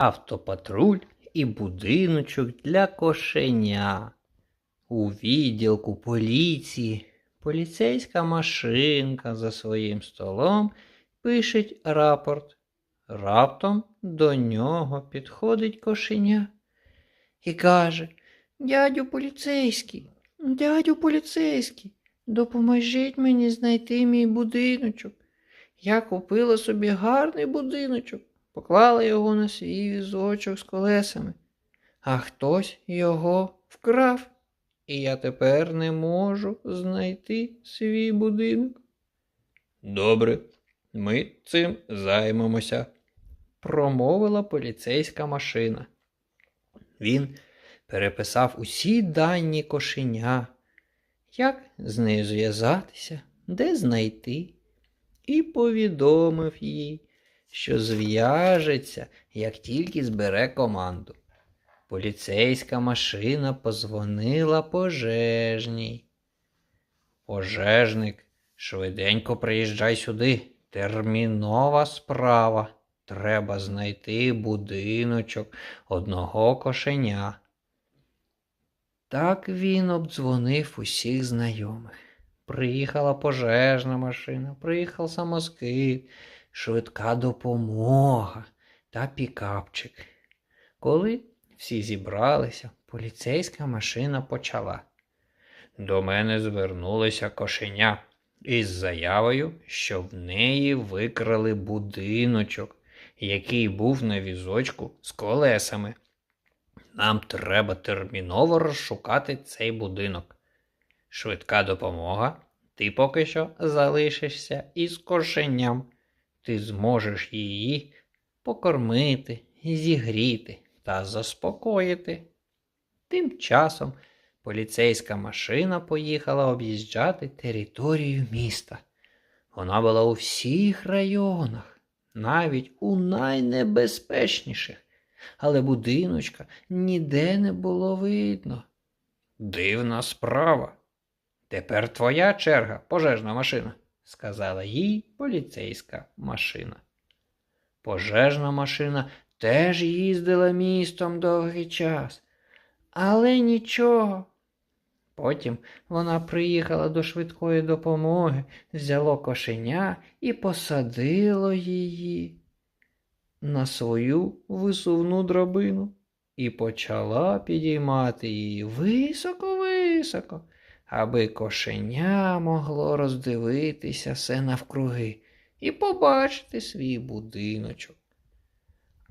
автопатруль і будиночок для кошеня. У відділку поліції поліцейська машинка за своїм столом пишеть рапорт. Раптом до нього підходить кошеня і каже Дядю поліцейський, дядю поліцейський, допоможіть мені знайти мій будиночок. Я купила собі гарний будиночок, поклала його на свій візочок з колесами, а хтось його вкрав, і я тепер не можу знайти свій будинок. Добре, ми цим займемося, промовила поліцейська машина. Він переписав усі дані кошеня, як з нею зв'язатися, де знайти, і повідомив їй, що зв'яжеться, як тільки збере команду. Поліцейська машина позвонила пожежній. Пожежник, швиденько приїжджай сюди. Термінова справа. Треба знайти будиночок одного кошеня. Так він обдзвонив усіх знайомих. Приїхала пожежна машина, приїхав самоскид, швидка допомога та пікапчик. Коли всі зібралися, поліцейська машина почала. До мене звернулися кошеня із заявою, що в неї викрали будиночок, який був на візочку з колесами. Нам треба терміново розшукати цей будинок. Швидка допомога. Ти поки що залишишся із кошеням. Ти зможеш її покормити, зігріти та заспокоїти. Тим часом поліцейська машина поїхала об'їжджати територію міста. Вона була у всіх районах, навіть у найнебезпечніших, але будиночка ніде не було видно. Дивна справа. Тепер твоя черга, пожежна машина, сказала їй поліцейська машина. Пожежна машина теж їздила містом довгий час, але нічого. Потім вона приїхала до швидкої допомоги, взяло кошеня і посадило її на свою висувну драбину і почала підіймати її високо-високо, аби кошеня могло роздивитися все навкруги і побачити свій будиночок.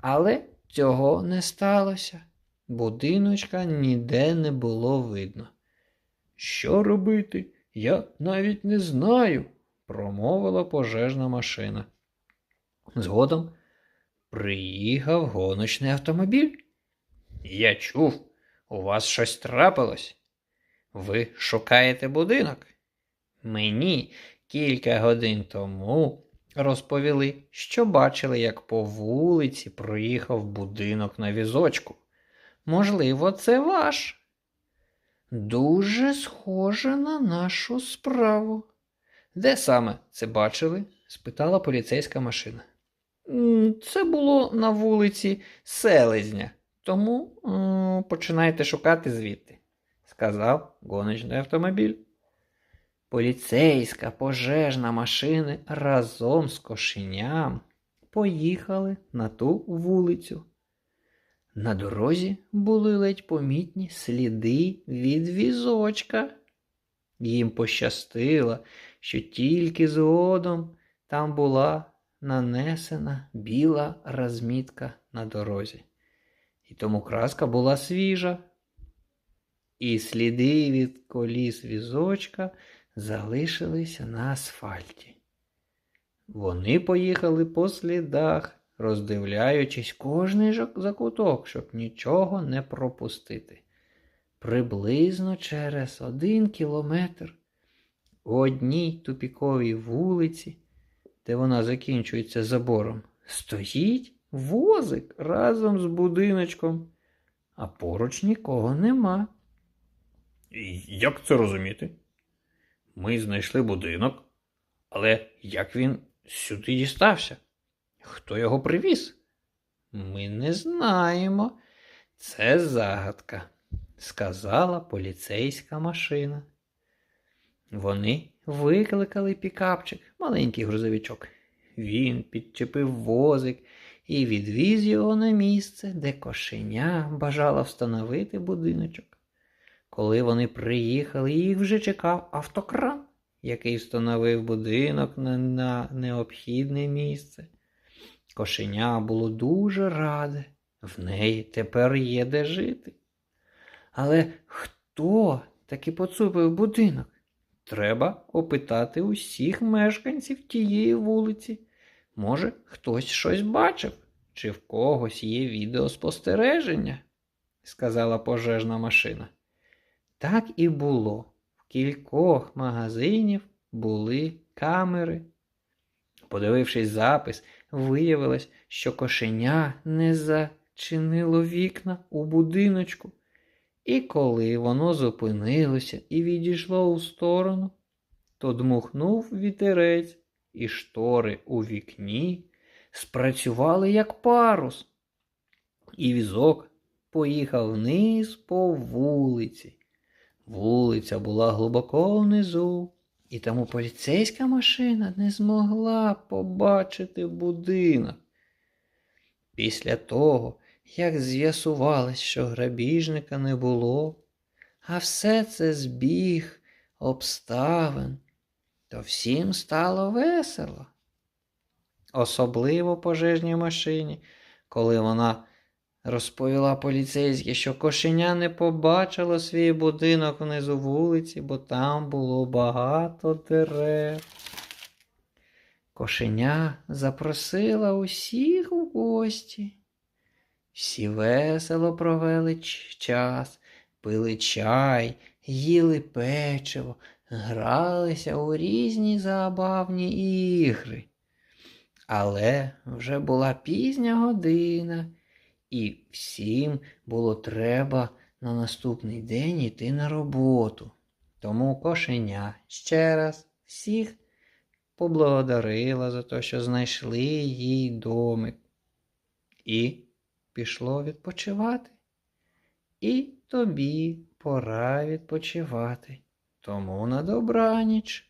Але цього не сталося. Будиночка ніде не було видно. Що робити? Я навіть не знаю, промовила пожежна машина. Згодом приїхав гоночний автомобіль. Я чув, у вас щось трапилось. Ви шукаєте будинок? Мені кілька годин тому розповіли, що бачили, як по вулиці проїхав будинок на візочку. Можливо, це ваш. Дуже схоже на нашу справу. Де саме це бачили? спитала поліцейська машина. Це було на вулиці Селезня, тому починайте шукати звідти, сказав гоночний автомобіль. Поліцейська пожежна машина разом з кошеням поїхали на ту вулицю. На дорозі були ледь помітні сліди від візочка. Їм пощастило, що тільки згодом там була нанесена біла розмітка на дорозі. І тому краска була свіжа. І сліди від коліс візочка залишилися на асфальті. Вони поїхали по слідах, роздивляючись кожний закуток, щоб нічого не пропустити. Приблизно через один кілометр у одній тупіковій вулиці, де вона закінчується забором, стоїть возик разом з будиночком, а поруч нікого нема. Як це розуміти? Ми знайшли будинок, але як він сюди дістався? Хто його привіз? Ми не знаємо. Це загадка, сказала поліцейська машина. Вони викликали пікапчик, маленький грузовичок. Він підчепив возик і відвіз його на місце, де кошеня бажала встановити будиночок. Коли вони приїхали, їх вже чекав автокран, який встановив будинок на, необхідне місце. Кошеня було дуже раде, в неї тепер є де жити. Але хто таки поцупив будинок? Треба опитати усіх мешканців тієї вулиці. Може, хтось щось бачив, чи в когось є відеоспостереження, сказала пожежна машина. Так і було. В кількох магазинів були камери. Подивившись запис, виявилось, що кошеня не зачинило вікна у будиночку. І коли воно зупинилося і відійшло у сторону, то дмухнув вітерець, і штори у вікні спрацювали як парус. І візок поїхав вниз по вулиці. Вулиця була глибоко внизу, і тому поліцейська машина не змогла побачити будинок. Після того, як з'ясувалось, що грабіжника не було, а все це збіг обставин, то всім стало весело. Особливо пожежній машині, коли вона розповіла поліцейській, що кошеня не побачило свій будинок внизу вулиці, бо там було багато дерев. Кошеня запросила усіх у гості. Всі весело провели час, пили чай, їли печиво, гралися у різні забавні ігри. Але вже була пізня година, і всім було треба на наступний день йти на роботу. Тому кошеня ще раз всіх поблагодарила за те, що знайшли їй домик. І пішло відпочивати. І тобі пора відпочивати. Тому на добраніч.